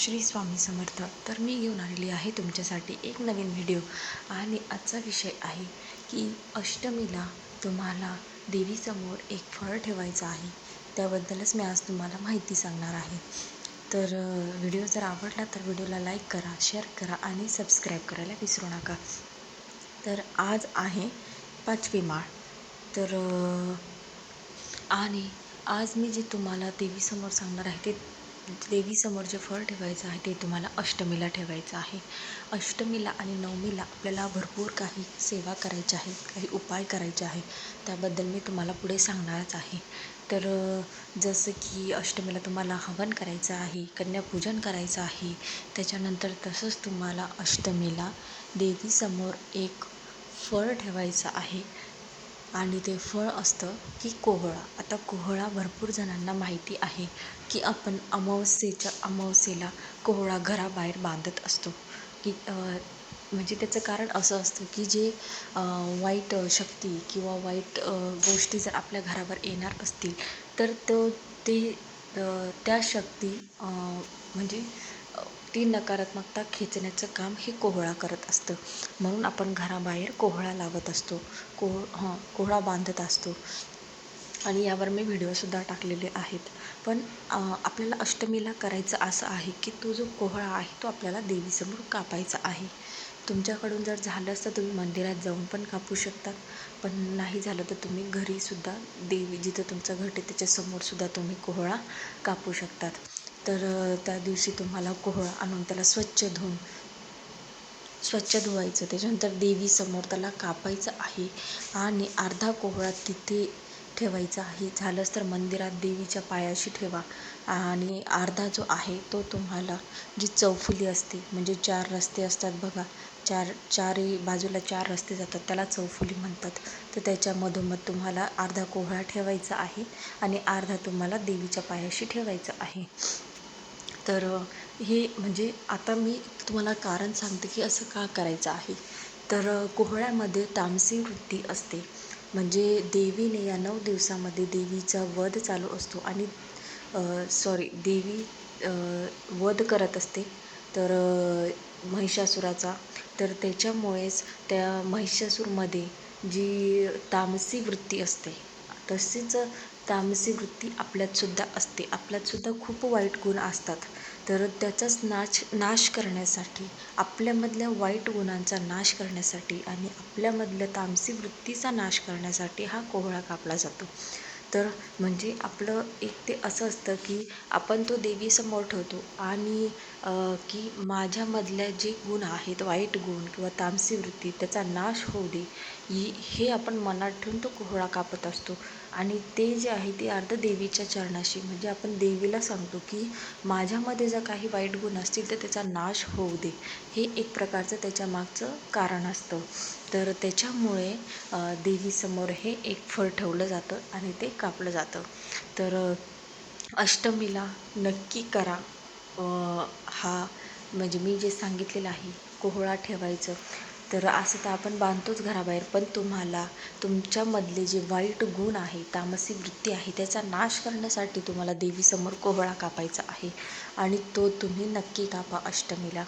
श्री स्वामी समर्थ. तर मी घेऊन आलेली आहे तुमच्यासाठी एक नवीन व्हिडिओ आणि आजचा विषय आहे की अष्टमीला तुम्हाला देवीसमोर एक फळ ठेवायचं आहे. त्याबद्दलच मी आज तुम्हाला माहिती सांगणार आहे. तर व्हिडिओ जर आवडला तर व्हिडिओला लाईक करा शेअर करा आणि सबस्क्राईब करायला विसरू नका. तर आज आहे पाचवी माळ. तर आणि आज मी जे तुम्हाला देवीसमोर सांगणार आहे ते देवीसमोर जे फळ ठेवायचं आहे ते तुम्हाला अष्टमीला ठेवायचं आहे. अष्टमीला आणि नवमीला आपल्याला भरपूर काही सेवा करायच्या आहेत काही उपाय करायचे आहे. त्याबद्दल मी तुम्हाला पुढे सांगणारच आहे. तर जसं की अष्टमीला तुम्हाला हवन करायचं आहे कन्यापूजन करायचं आहे त्याच्यानंतर तसंच तुम्हाला अष्टमीला देवीसमोर एक फळ ठेवायचं आहे. आणि ते फळ असतं की कोहळा. आता कोहळा भरपूर जणांना माहिती आहे की आपण अमावस्येच्या अमावस्येला कोहळा घराबाहेर बांधत असतो. की म्हणजे त्याचं कारण असं असतं की जे वाईट शक्ती किंवा वाईट गोष्टी जर आपल्या घरावर येणार असतील तर तो ते त्या शक्ती म्हणजे ती नकारात्मकता खेचण्याचं काम हे कोहळा करत असतं. म्हणून आपण घराबाहेर कोहळा लावत असतो. कोह हां कोहळा बांधत असतो. आणि यावर मी व्हिडिओसुद्धा टाकलेले आहेत. पण आपल्याला अष्टमीला करायचं असं आहे की तो जो कोहळा आहे तो आपल्याला देवीसमोर कापायचा आहे. तुमच्याकडून जर झालं असतं तुम्ही मंदिरात जाऊन पण कापू शकता. पण नाही झालं तर तुम्ही घरीसुद्धा देवी जिथं तुमचं घट आहे त्याच्यासमोरसुद्धा तुम्ही कोहळा कापू शकतात. तर त्या दिवशी तुम्हाला कोहळा आणून त्याला स्वच्छ धुवून स्वच्छ धुवायचं. त्याच्यानंतर देवीसमोर त्याला कापायचं आहे आणि अर्धा कोहळा तिथे ठेवायचा आहे. झालंच तर मंदिरात देवीच्या पायाशी ठेवा. आणि अर्धा जो आहे तो तुम्हाला जी चौफुली असते म्हणजे चार रस्ते असतात बघा. चार चारही बाजूला चार रस्ते जातात त्याला चौफुली म्हणतात. तर त्याच्या मधोमध तुम्हाला अर्धा कोहळा ठेवायचा आहे आणि अर्धा तुम्हाला देवीच्या पायाशी ठेवायचा आहे. तर हे म्हणजे आता मी तुम्हाला कारण सांगते की असं का करायचं आहे. तर कोहळ्यामध्ये तामसी वृत्ती असते. म्हणजे देवीने या नऊ दिवसामध्ये देवीचा वध चालू असतो आणि सॉरी देवी वध करत असते. तर महिषासुराचा. तर त्याच्यामुळेच त्या महिषासूरमध्ये जी तामसी वृत्ती असते तशीच तामसी वृत्ती आपल्यातसुद्धा असते. आपल्यातसुद्धा खूप वाईट गुण असतात. तर त्याचाच नाश नाश करण्यासाठी आपल्यामधल्या वाईट गुणांचा नाश करण्यासाठी आणि आपल्यामधल्या तामसी वृत्तीचा नाश करण्यासाठी हा कोहळा कापला जातो. तर म्हणजे आपलं एक ते असं असतं की आपण तो देवीसमोर ठेवतो आणि की माझ्यामधल्या जे गुण आहेत वाईट गुण किंवा तामसी वृत्ती त्याचा नाश होऊ दे ही हे आपण मनात ठेवून तो कोहळा कापत असतो. आणि ते जे आहे ते अर्ध देवीच्या चरणाशी म्हणजे आपण देवीला सांगतो की माझ्यामध्ये जर काही वाईट गुण असतील तर त्याचा नाश होऊ दे. हे एक प्रकारचं त्याच्या मागचं कारण असतं. तर त्याच्यामुळे देवीसमोर हे एक फळ ठेवलं जातं आणि ते कापलं जातं. तर अष्टमीला नक्की करा. हा म्हणजे मी जे सांगितलेलं आहे कोहळा ठेवायचं. तर असं तर आपण बांधतोच घराबाहेर पण तुम्हाला तुमच्यामधले जे वाईट गुण आहे तामसी वृत्ती आहे त्याचा नाश करण्यासाठी तुम्हाला देवीसमोर कोहळा कापायचा आहे आणि तो तुम्ही नक्की कापा अष्टमीला.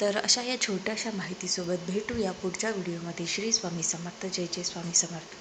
तर अशा या छोट्याशा माहितीसोबत भेटूया पुढच्या व्हिडिओमध्ये. श्री स्वामी समर्थ. जय जय स्वामी समर्थ.